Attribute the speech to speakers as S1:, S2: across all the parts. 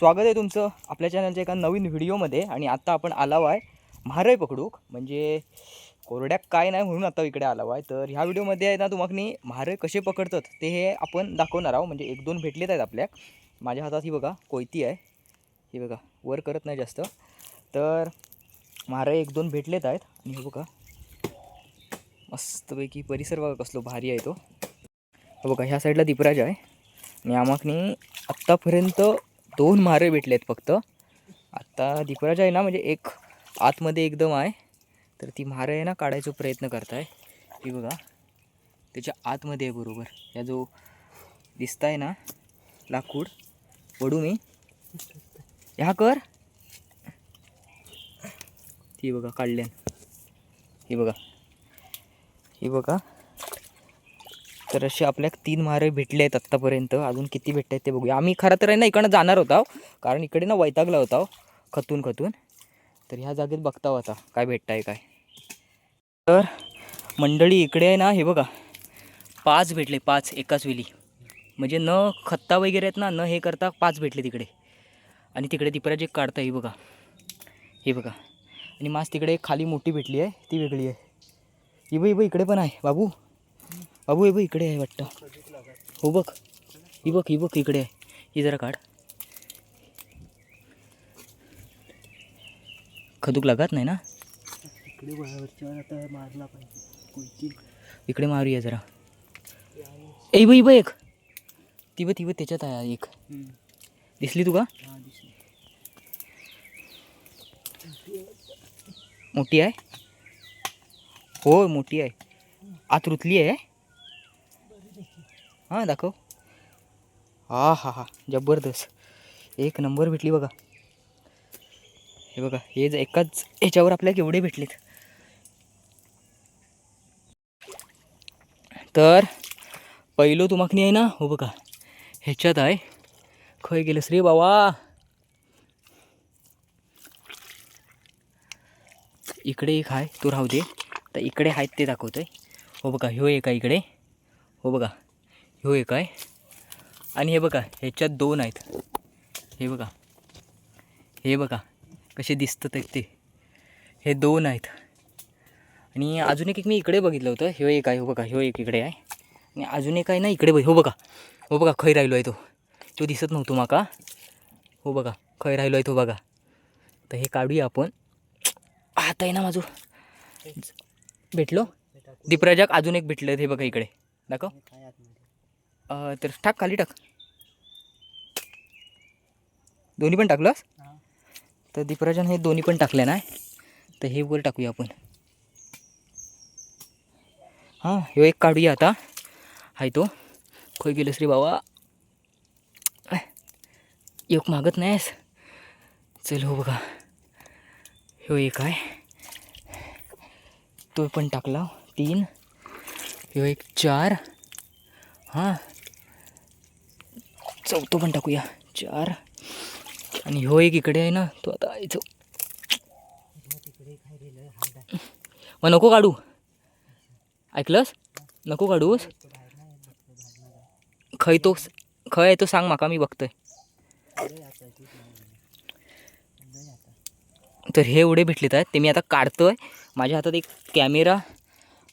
S1: स्वागत आहे तुमचं आपल्या चॅनलच्या एका नवीन व्हिडिओमध्ये आणि आत्ता आपण आलाव आहे म्हारय पकडूक. म्हणजे कोरड्याक काय नाही म्हणून आता इकडे आलाव आहे. तर ह्या व्हिडिओमध्ये आहे ना तुम्हाला म्हारय कसे पकडतात ते हे आपण दाखवणार आहोत. म्हणजे एक दोन भेटलेत आहेत आपल्याक. माझ्या हातात ही बघा कोयती आहे. ही बघा वर करत नाही जास्त. तर म्हारय एक दोन भेटलेत आहेत. आणि हे बघा मस्तपैकी परिसर बघा कसलो भारी आहे तो. बघा ह्या साईडला दीपराज आहे. आणि आम्हाकनी आत्तापर्यंत दोन मारे भेटले आहेत फक्त. आत्ता दीपराज आहे ना म्हणजे एक आतमध्ये एकदम आहे. तर ती मारं आहे ना काढायचा प्रयत्न करत आहे ती बघा. त्याच्या आतमध्ये आहे बरोबर. या जो दिसताय ना लाकूड. पडू मी. ह्या कर. ती बघा काढल्यान. ही बघा. ही बघा. तर असे आपल्याक तीन मारे भेटले आहेत आत्तापर्यंत. अजून किती भेटत आहेत ते बघूया. आम्ही खरं तर आहे ना इकडनं जाणार होता कारण इकडे ना वैतागला होता खतून खतून. तर ह्या जागेत बघता होता काय भेटत आहे काय. तर मंडळी इकडे आहे ना हे बघा. पाच भेटले पाच एकाच वेळी म्हणजे न खत्ता वगैरे आहेत ना न हे करता पाच भेटले तिकडे. आणि तिकडे दीपराज एक काढता ही बघा. हे बघा. आणि मास तिकडे एक खाली मोठी भेटली आहे ती वेगळी आहे. ही बघ ही बघ इकडे पण आहे बाबू. बाबू हे बघ इकडे आहे वाटतं. हो बघ. ही बघ ही बघ इकडे आहे. ही जरा काढ. खदूक लागत नाही ना?
S2: इकडे मारला पाहिजे. कोयती
S1: इकडे मारूया जरा. ए बघ बघ एक. ती बघ ती बघ त्याच्यात आहे एक. दिसली
S2: हा दिसली.
S1: मोठी आहे? हो मोठी आहे. आत रुतली आहे. हां दाखव. हा हा हा. जबरदस्त. एक नंबर भेटली बघा. हे बघा हे एकाच ह्याच्यावर आपल्याला केवढे भेटलेत? तर पहिलं तुमाकनी आहे ना हो बघा. ह्याच्यात आहे. खय गेलं रे बाबा इकडे एक आहे तो राहू दे. तर इकडे आहेत ते दाखवतोय. हो बघा ह्यो एक आहे इकडे. हो बघा. ह्यो एक आहे. आणि हे बघा ह्याच्यात दोन आहेत. हे बघा. हे बघा कसे दिसतात ते. हे दोन आहेत. आणि अजून एक एक मी इकडे बघितलं होतं. ह्यो एक आहे हो बघा ह्यो एक इकडे आहे. आणि अजून एक आहे ना इकडे बघ हो बघा. हो बघा खय राहिलो आहे तो. तो दिसत नव्हतो माका. हो बघा खय राहिलो आहे तो बघा. तर हे काढूया आपण. आता आहे ना माझं. भेटलो? दीपराजाक अजून एक भेटलं हे बघा इकडे. दाखव. तर टाक खाली टाक. दोन्ही पण टाकलंस
S2: हा.
S1: तर दीपराजन हे दोन्ही पण टाकले ना? तर हे वर टाकूया आपण. हां ह्यो एक काढूया आता. हाय तो. खय गेलोस रे बाबा? एक मागत नाहीस? चल हो बघा. ह्यो एक आहे. तो पण टाकला. तीन. ह्यो एक चार. हां. चौथं पण टाकूया. चार. आणि ह्यो एक इकडे आहे ना तो आता यायचो मग नको काढू. ऐकलंस? नको काढूस. खय तो खय आहे तो सांग माका मी बघतोय.
S2: आहे,
S1: तर हे एवढे भेटलेत आहेत ते मी आता काढतोय. माझ्या हातात एक कॅमेरा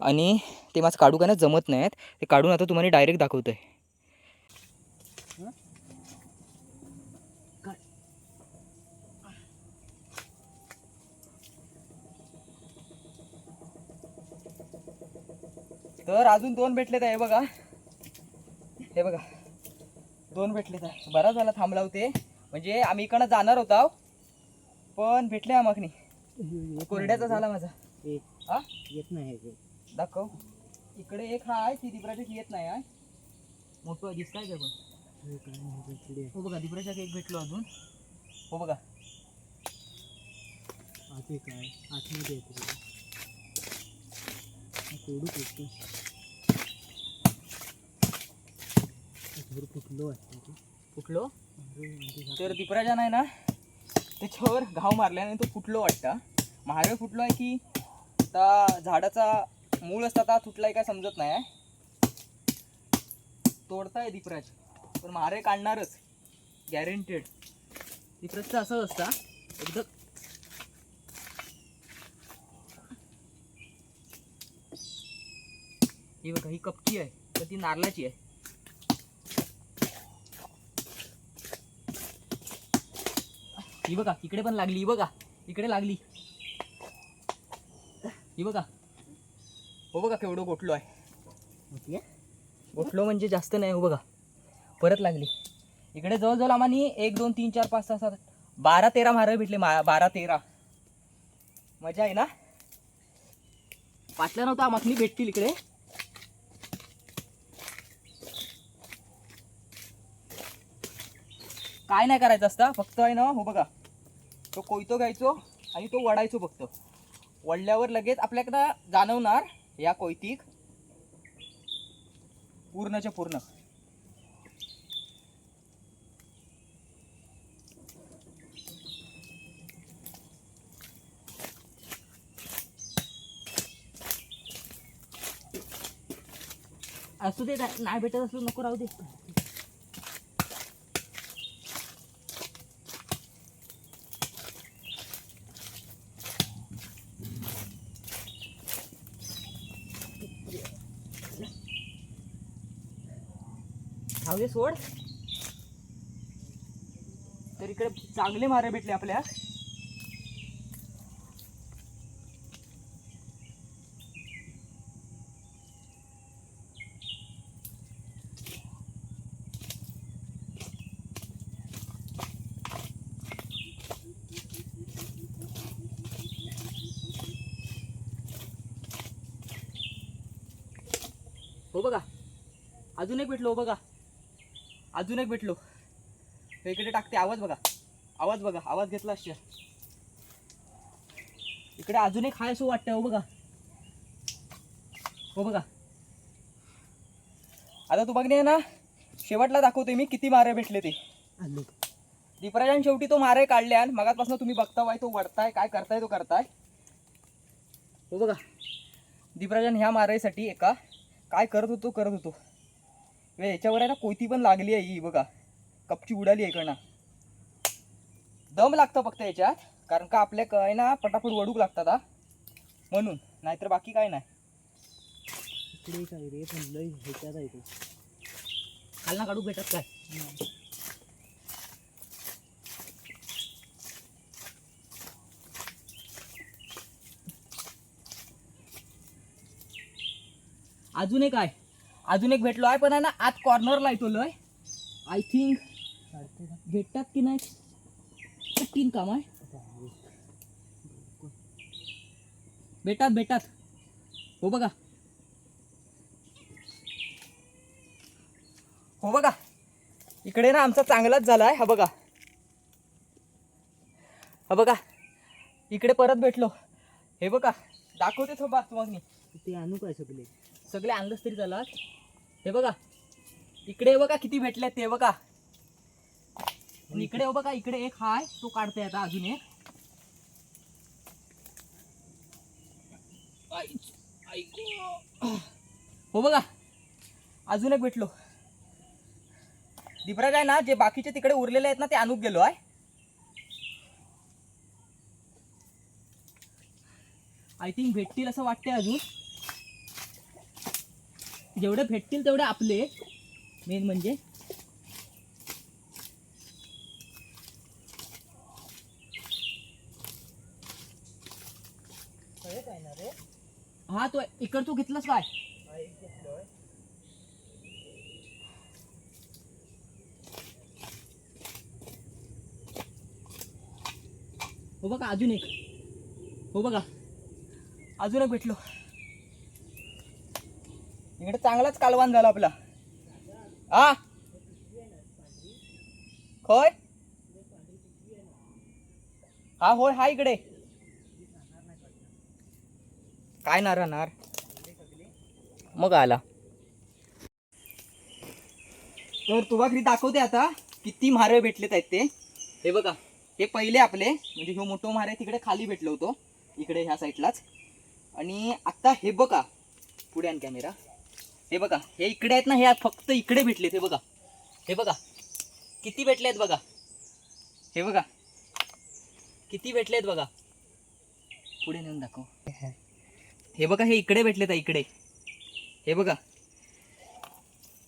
S1: आणि ते माझं काढू का ना जमत नाहीत. ते काढून आता तुम्हाला डायरेक्ट दाखवतोय. तर अजून दोन भेटलेत आहे बघा. हे बघा. दोन भेटलेत आहे. बरा झाला थांबला होते. म्हणजे आम्ही इकडं जाणार होता पण भेटले
S2: येत
S1: कोरड्याचा झाला माझा. हा?
S2: येत नाही.
S1: दाखव. इकडे एक हा आहे ती येत नाही आहे मोठं दिसताय का पण?
S2: हे काय
S1: बघा दिपराच्या एक भेटलो अजून. हो बघा.
S2: आहे. आतमध्ये येते शकतो घर फुटलो वाटतं ते
S1: फुटलो तर दिपराजा नाही ना त्याच्यावर घाव मारल्याने तो फुटलो वाटतं. महारे फुटलो आहे की आता झाडाचा मूळ असता आता तुटलाय काय समजत नाही आहे तोडताय दीपराज. पण महारे काढणारच. गॅरंटेड डिफरन्सचं असं असतं एकदम ही बघा ही कपची आहे तर ती नारळाची आहे. ही बघा इकडे पण लागली ही बघा इकडे लागली. ही बघा. हो बघा केवढं गोठलो आहे. गोठलो म्हणजे जास्त नाही हो बघा. परत लागली. इकडे जवळजवळ आम्हाला एक दोन तीन चार पाच सहा सात बारा तेरा मारं भेटले मा बारा तेरा. मजा आहे ना? वाटलं नव्हतं आम्हाला भेटतील इकडे. काय नाही करायचं असतं. फक्त आहे ना हो बघा. तो कोयतो घ्यायचो आणि तो वडायचो फक्त. वडल्यावर लगेच आपल्याकडं जाणवणार या कोयतीक पूर्णच्या पूर्ण. असू दे नाही भेटत असलो नको राहू दे. राहू दे सोड. तर इकडे चांगले मारे भेटले आपल्या. हो बघा. अजून एक भेटलो हो बघा. अजून एक भेटलो. तो इकडे टाकते आवाज बघा. आवाज बघा आवाज घेतला असते इकडे अजून एक हाय असं वाटतं हो बघा. हो बघा. आता तू बघणे ना शेवटला दाखवते मी किती मारे भेटले ते. दीपराजान शेवटी तो मारे काढले आणि मगापासून तुम्ही बघताय तो वडताय काय करताय तो करताय. हो बघा. दीपराजान ह्या मारायसाठी एका काय करत होतो करत होतो. याच्यावर आहे ना कोयती पण लागली आहे ही बघा. कपची उडाली आहे कणा. दम लागतं फक्त याच्यात कारण का आपल्या काय ना पटापट वडूक लागतात हा. म्हणून नाहीतर बाकी काय नाही.
S2: इकडे काय रे पण ह्याच्यात आहे ते.
S1: खालना काढू भेटत काय? अजून एक आहे. अजून एक भेटलो आहे पण आहे ना आत कॉर्नरला येतो लय. आय थिंक भेटतात की नाही? तीन काम आहे. भेटतात भेटतात. हो बघा. हो बघा. इकडे ना आमचा चांगलाच झाला आहे हा बघा. हा बघा. इकडे परत भेटलो. हे बघा. दाखवते थोबा तुम्हाला
S2: ते आणू काय सगळे?
S1: सगळे आणलंच तरी चालत हे बघा. इकडे बघा किती भेटले ते बघा. इकडे बघा इकडे एक हाय तो काढतोय आता अजून एक. हो बघा. अजून एक भेटलो. दिपराज आहे ना जे बाकीचे तिकडे उरलेले आहेत ना ते आणूक गेलो आहे आय थिंक भेटतील असं वाटतंय अजून. जेवढे भेटतील तेवढे आपले. मेन म्हणजे. हा तो इकड तू घेतलास काय? हो बघा अजून एक. हो बघा. अजून एक भेटलो. इकडे चांगलाच कालवान झाला आपला. हा? होय हा होय हा इकडे. काय नार राहणार? मग आला. तर तुला दाखवते आता किती मारे भेटलेत आहेत ते. हे बघा हे पहिले आपले म्हणजे ह्यो मोठं मारे तिकडे खाली भेटलो होतो. इकडे ह्या साईडलाच. आणि आता हे बघा पुढे आण कॅमेरा. हे बघा हे इकडे आहेत ना हे फक्त इकडे भेटलेत हे बघा. हे बघा किती भेटले आहेत बघा. हे बघा किती भेटलेत बघा. पुढे नेऊन दाखव. हे बघा हे इकडे भेटलेत आहे, इकडे. हे बघा.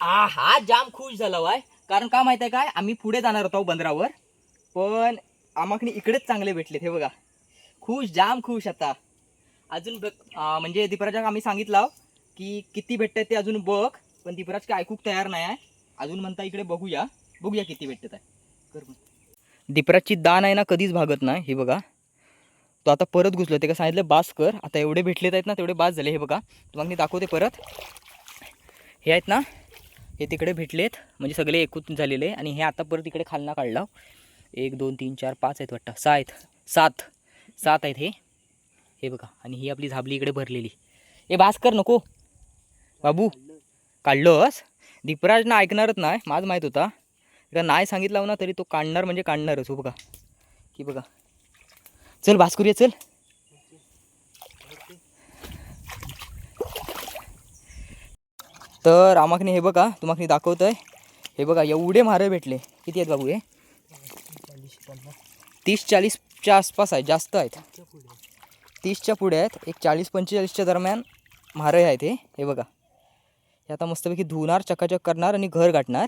S1: आ हा जाम खुश झाला वाय. कारण का माहिती आहे काय? आम्ही पुढे जाणार होतो बंदरावर पण आम्हाकडे इकडेच चांगले भेटलेत हे बघा. खुश जाम खुश आता. अजून म्हणजे दीपराजा आम्ही सांगितलं की किती भेटतात ते अजून बघ पण दीपराज काय ऐकूक तयार नाही आहे. अजून म्हणता इकडे बघूया. बघूया किती भेटतात आहे. कर दीपराजची दान आहे ना कधीच भागत नाही हे बघा. तो आता परत घुसलो ते का सांगितलं बास कर. आता एवढे भेटलेत आहेत ना तेवढे बास झाले हे बघा. तुम्हाला मी दाखवते परत. हे आहेत ना हे तिकडे भेटलेत. म्हणजे सगळे एकूण झालेले. आणि हे आता परत इकडे खालना काढला. एक दोन तीन चार पाच आहेत वाटतं. सहा आहेत. सात. सात आहेत हे. हे बघा. आणि ही आपली झाबली इकडे भरलेली. ए भास्कर नको. बाबू काढलोस? दीपराज ना ऐकणारच नाही माझं माहीत होता. का नाही सांगितलं ना तरी तो काढणार म्हणजे काढणारच हो बघा. की बघा. चल भास्कुरिया चल. तर आमाकने हे बघा तुम्हाला दाखवतोय. हे बघा एवढे मारे भेटले. किती आहेत बाबू हे? तीस चाळीसच्या आसपास आहे जास्त आहेत. तीसच्या पुढे आहेत. एक चाळीस पंचेचाळीसच्या दरम्यान मारे आहेत हे. हे बघा. हे आता मस्तपैकी धुणार चकाचक करणार आणि घर गाठणार.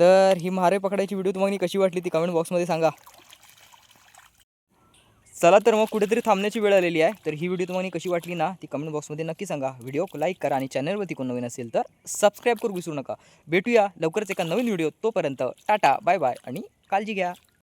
S1: तर ही महारे पकडायची व्हिडिओ तुम्हाला कशी वाटली ती कमेंट बॉक्समध्ये सांगा. चला तर मग कुठेतरी थांबण्याची वेळ आलेली आहे. तर ही व्हिडिओ तुम्हाला कशी वाटली ना ती कमेंट बॉक्समध्ये नक्की सांगा. व्हिडिओ लाईक करा आणि चॅनलवरती कोण नवीन असेल तर सबस्क्राईब करू विसरू नका. भेटूया लवकरच एका नवीन व्हिडिओ तोपर्यंत. टाटा बाय बाय आणि काळजी घ्या.